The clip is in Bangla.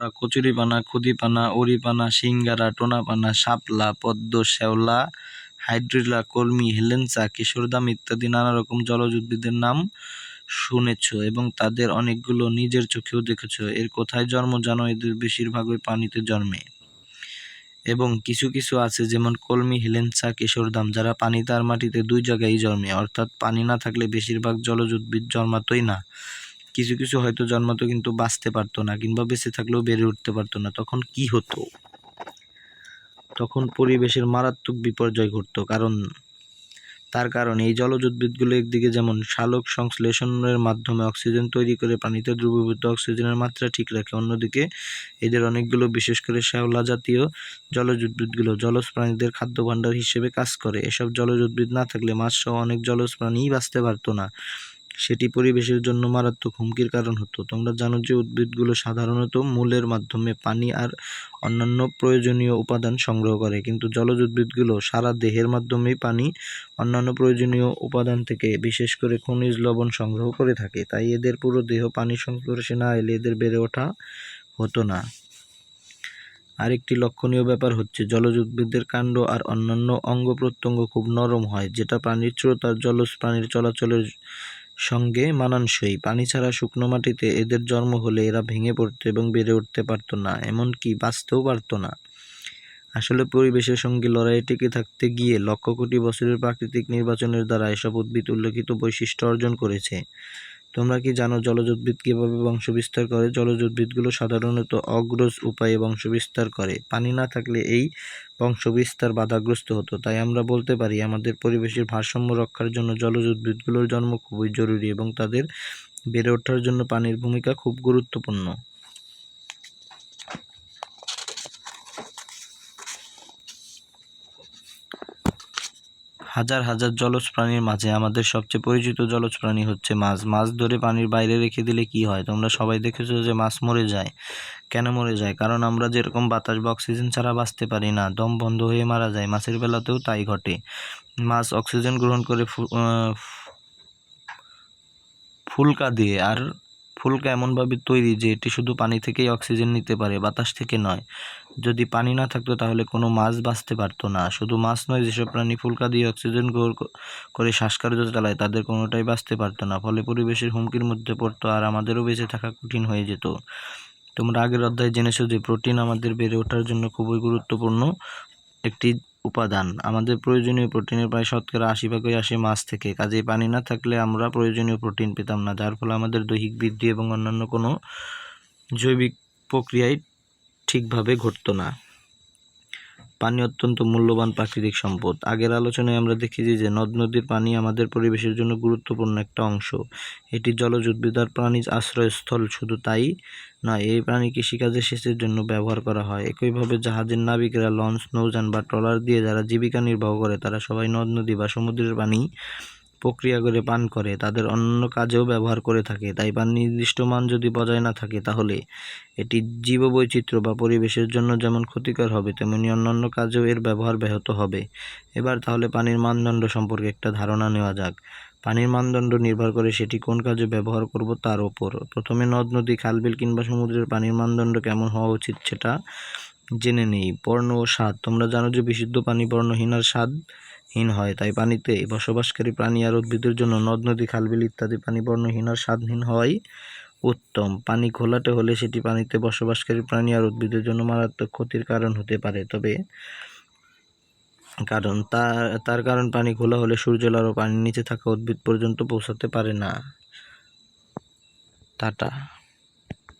কচুরিপানা ক্ষুদিপানা উড়িপানা সিঙ্গারা টোনাপানা শাপলা, পদ্ম, শ্যাওলা, হাইড্রিলা, কলমি, হেলেঞ্চা, কিশোরদাম ইত্যাদি নানা রকম জলজ উদ্ভিদের নাম শুনেছ এবং তাদের অনেকগুলো নিজের চোখেও দেখেছ। এর কোথায় জন্ম? জানো এদের বেশিরভাগই পানিতে জন্মে। এবং কিছু কিছু আছে, যেমন কলমি, হেলেঞ্চা, কিশোরদাম, যারা পানিতে আর মাটিতে দুই জায়গায় জন্মে। অর্থাৎ পানি না থাকলে বেশিরভাগ জলজ উদ্ভিদ জন্মাতই না। কিছু কিছু হয়তো জন্মাতো কিন্তু বাঁচতে পারতো না কিংবা বেঁচে থাকলেও বেড়ে উঠতে পারতো না। তখন কি হতো? তখন পরিবেশের মারাত্মক বিপর্যয় ঘটতো। কারণ, তার কারণ এই জলজ উদ্ভিদগুলো একদিকে যেমন শালক সংশ্লেষণের মাধ্যমে অক্সিজেন তৈরি করে পানিতে দ্রবীভূত অক্সিজেনের মাত্রা ঠিক রাখে, অন্যদিকে এদের অনেকগুলো, বিশেষ করে শ্যাওলা জাতীয় জলজ উদ্ভিদগুলো জলজ প্রাণীদের খাদ্য ভাণ্ডার হিসেবে কাজ করে। এসব জলজ উদ্ভিদ না থাকলে মাছসহ অনেক জলজ প্রাণীই বাঁচতে পারতো না। সেটি পরিবেশের জন্য মারাত্মক হুমকির কারণ হতো। তোমরা জানো যে উদ্ভিদগুলো সাধারণত মূলের মাধ্যমে পানি আর অন্যান্য প্রয়োজনীয় উপাদান সংগ্রহ করে, কিন্তু জলজ উদ্ভিদগুলো সারা দেহের মাধ্যমেই পানি, অন্যান্য প্রয়োজনীয় উপাদান থেকে বিশেষ করে খনিজ লবণ সংগ্রহ করে থাকে। তাই এদের পুরো দেহ পানি সংস্পর্শে না এলে এদের বেড়ে ওঠা হতো না। আরেকটি লক্ষণীয় ব্যাপার হচ্ছে, জলজ উদ্ভিদের কাণ্ড আর অন্যান্য অঙ্গ প্রত্যঙ্গ খুব নরম হয়, যেটা প্রাণীর স্রোত জলজ প্রাণীর চলাচলের সঙ্গে মানানসই। পানি ছাড়া শুকনো মাটিতে এদের জন্ম হলে এরা ভেঙে পড়তো এবং বেড়ে উঠতে পারতো না, এমনকি বাঁচতেও পারতো না। আসলে পরিবেশের সঙ্গে লড়াইয়ে টিকে থাকতে গিয়ে লক্ষ কোটি বছরের প্রাকৃতিক নির্বাচনের দ্বারা এসব উদ্ভিদ উল্লেখিত বৈশিষ্ট্য অর্জন করেছে। তোমরা কি জানো জলজ উদ্ভিদ কীভাবে বংশবিস্তার করে? জলজ উদ্ভিদগুলো সাধারণত অগ্রজ উপায়ে বংশবিস্তার করে। পানি না থাকলে এই বংশবিস্তার বাধাগ্রস্ত হতো। তাই আমরা বলতে পারি, আমাদের পরিবেশের ভারসাম্য রক্ষার জন্য জলজ উদ্ভিদগুলোর জন্ম খুবই জরুরি এবং তাদের বেড়ে ওঠার জন্য পানির ভূমিকা খুব গুরুত্বপূর্ণ। হাজার হাজার জলজ প্রাণীর মাঝে আমাদের সবচেয়ে পরিচিত জলজ প্রাণী হচ্ছে মাছ। মাছ ধরে পানির বাইরে রেখে দিলে কি হয়? তোমরা সবাই দেখেছ যে মাছ মরে যায়। কেন মরে যায়? কারণ আমরা যেরকম বাতাস বা অক্সিজেন ছাড়া বাঁচতে পারি না, দম বন্ধ হয়ে মারা যায়। মাছের বেলাতেও তাই ঘটে। মাছ অক্সিজেন গ্রহণ করে ফুলকা দিয়ে। আর ফুলকা এমনভাবে তৈরি যে এটি শুধু পানি থেকেই অক্সিজেন নিতে পারে, বাতাস থেকে নয়। যদি পানি না থাকতো তাহলে কোনো মাছ বাঁচতে পারতো না। শুধু মাছ নয়, যেসব প্রাণী ফুলকা দিয়ে অক্সিজেন করে শ্বাসকার্য চালায়, তাদের কোনোটাই বাঁচতে পারতো না। ফলে পরিবেশের হুমকির মধ্যে পড়তো আর আমাদেরও বেঁচে থাকা কঠিন হয়ে যেত। তোমরা আগের অধ্যায়ে জেনেছো যে প্রোটিন আমাদের বেড়ে ওঠার জন্য খুবই গুরুত্বপূর্ণ একটি উপাদান। আমাদের প্রয়োজনীয় প্রোটিনের প্রায় শতকরা আশি ভাগই আসে মাছ থেকে। কাজেই পানি না থাকলে আমরা প্রয়োজনীয় প্রোটিন পেতাম না, যার ফলে আমাদের দৈহিক বৃদ্ধি এবং অন্যান্য কোনো জৈবিক প্রক্রিয়ায় ঠিকভাবে ঘটতো না। পানি অত্যন্ত মূল্যবান প্রাকৃতিক সম্পদ। আগের আলোচনায় আমরা দেখেছি যে নদ নদীর পানি আমাদের পরিবেশের জন্য গুরুত্বপূর্ণ একটা অংশ। এটি জলজ উদ্ভিদ আর প্রাণীর আশ্রয়স্থল, শুধু তাই নয়, এই প্রাণী কৃষিকাজে সেচের জন্য ব্যবহার করা হয়। একইভাবে জাহাজের নাবিকেরা লঞ্চ, নৌযান বা ট্রলার দিয়ে যারা জীবিকা নির্বাহ করে, তারা সবাই নদ, নদী বা সমুদ্রের পানি প্রক্রিয়া করে পান করে, তাদের অন্য কাজেও ব্যবহার করে থাকে। তাই পানির নির্দিষ্ট মান যদি বজায় না থাকে, তাহলে এটি জীববৈচিত্র্য বা পরিবেশের জন্য যেমন ক্ষতিকর হবে, তেমনি অন্যান্য কাজেও এর ব্যবহার ব্যাহত হবে। এবার তাহলে পানির মানদণ্ড সম্পর্কে একটা ধারণা নেওয়া যাক। পানির মানদণ্ড নির্ভর করে সেটি কোন কাজে ব্যবহার করব তার ওপর। প্রথমে নদ, নদী খালবিল কিংবা সমুদ্রের পানির মানদণ্ড কেমন হওয়া উচিত সেটা জেনে নেই। বর্ণ ও স্বাদ, তোমরা জানো যে বিশুদ্ধ পানি বর্ণহীন আর স্বাদ হীন হয়, তাই পানিতে বসবাসকারী প্রাণী আর উদ্ভিদের জন্য নদ, নদী, খালবিল ইত্যাদি পানি বর্ণহীন আর স্বাদহীন হওয়াই উত্তম। পানি ঘোলাটে হলে সেটি পানিতে বসবাসকারী প্রাণী আর উদ্ভিদের জন্য মারাত্মক ক্ষতির কারণ হতে পারে। তবে কারণ তার তার কারণ পানি ঘোলা হলে সূর্যের আলো পানির নিচে থাকা উদ্ভিদ পর্যন্ত পৌঁছাতে পারে না। টাটা।